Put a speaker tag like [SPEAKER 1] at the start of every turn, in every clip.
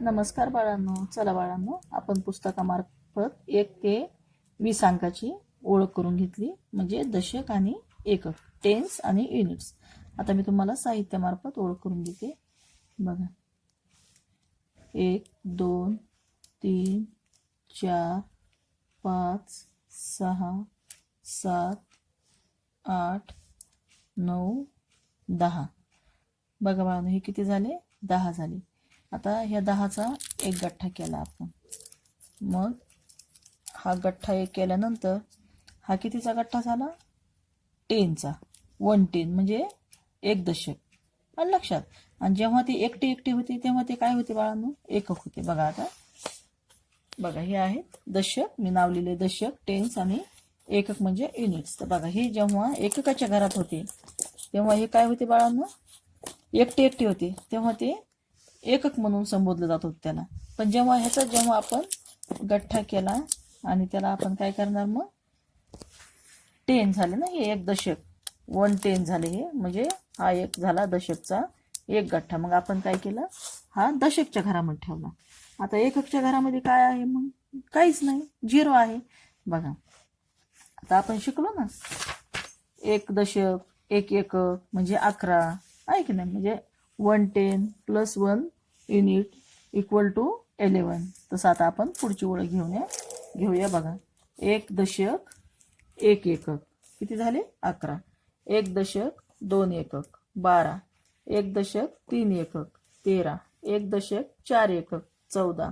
[SPEAKER 1] नमस्कार बाळांनो चला बाळांनो आपण पुस्तकामार्फत एक ते वीस अंकाची ओळख करून घेतली म्हणजे दशक आणि एकक टेन्स आणि युनिट्स आता मी तुम्हाला साहित्यामार्फत ओळख करून देते. बघा. एक दोन तीन चार पाच सहा सात आठ नऊ दहा. बघा बाळांनो हे किती झाले? दहा झाले. आता ह्या दहाचा एक गठ्ठा केला आपण. मग हा गठ्ठा एक केल्यानंतर हा कितीचा गठ्ठा झाला? टेनचा वन टेन म्हणजे एक दशक. आणि लक्षात आणि जेव्हा ती एकटी एकटी होती तेव्हा ते काय होते बाळांनो? एकक होते. बघा आता. बघा हे आहेत दशक. मी नाव लिहिले दशक टेन्स आणि एकक म्हणजे युनिट्स तर बघा हे जेव्हा एककाच्या घरात होते तेव्हा हे काय होते बाळांनो? एकटी एकटी होते. तेव्हा ते एकक म्हणून संबोधलं जात होतं त्याला. पण जेव्हा ह्याचा जेव्हा आपण गठ्ठा केला आणि त्याला आपण काय करणार मग? टेन झाले ना हे एक दशक. वन टेन झाले हे. म्हणजे हा एक झाला दशकचा एक गठ्ठा. मग आपण काय केलं? हा दशकच्या घरामध्ये ठेवला. आता एककच्या घरामध्ये काय आहे मग? काहीच नाही. झिरो आहे. बघा. आता आपण शिकलो ना. एक दशक एक एकक म्हणजे अकरा. आहे की नाही? म्हणजे one ten plus one unit equal to eleven तसं आता आपण पुढची ओळख घेऊन या. घेऊया बघा. एक दशक एक एकक. किती झाले? अकरा. एक दशक दोन एकक. बारा. एक दशक तीन एकक. तेरा. एक दशक चार एकक. चौदा.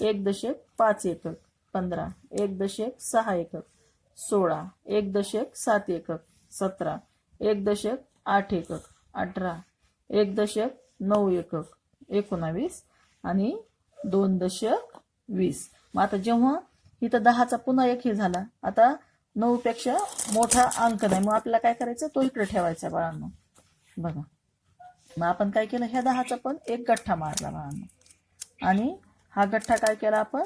[SPEAKER 1] एक दशक पाच एकक. पंधरा. एक दशक सहा एकक. सोळा. एक दशक सात एकक. सतरा. एक दशक आठ एकक. अठरा. एक दशक नऊ एकक. एकोणावीस आणि दोन दशक वीस. मग आता जेव्हा इथं दहाचा पुन्हा एक हे झाला आता नऊ पेक्षा मोठा अंक नाही. मग आपल्याला काय करायचं? तो इकडे ठेवायचा बाळांनो. बघा. मग आपण काय केलं? ह्या दहाचा पण एक गठ्ठा मारला बाळांनो. आणि हा गठ्ठा काय केला आपण?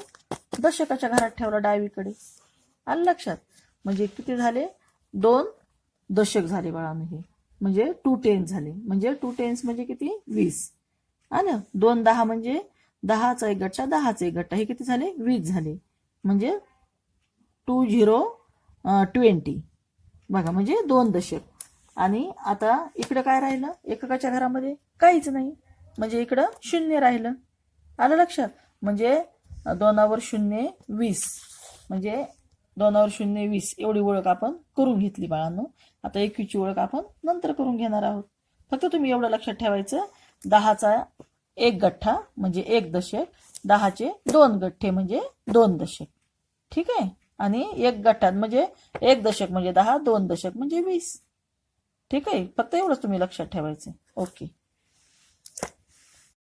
[SPEAKER 1] दशकाच्या घरात ठेवला डावीकडे. आलं लक्षात? म्हणजे किती झाले? दोन दशक झाले बाळांनो हे. म्हणजे टू टेन्स झाले. म्हणजे टू टेन्स म्हणजे किती? वीस. आलं दोन दहा म्हणजे दहाचा एक गट्टा दहाचा एक गट्टा. हे किती झाले? वीस झाले. म्हणजे टू झिरो ट्वेंटी बघा म्हणजे दोन दशक. आणि आता इकडं काय राहिलं? एककाच्या घरामध्ये काहीच नाही. म्हणजे इकडं शून्य राहिलं. आलं लक्षात? म्हणजे दोनावर शून्य वीस. म्हणजे दोनावर शून्य वीस. एवढी ओळख आपण करून घेतली बाळांनो. आता एकवीसची ओळख आपण नंतर करून घेणार आहोत. फक्त तुम्ही एवढं लक्षात ठेवायचं. दहाचा एक गठ्ठा म्हणजे एक दशक दहाचे दोन गठ्ठे म्हणजे दोन दशक ठीक आहे? आणि एक गठ्ठात म्हणजे एक दशक म्हणजे दहा दोन दशक म्हणजे वीस. ठीक आहे? फक्त एवढंच तुम्ही लक्षात ठेवायचं ओके.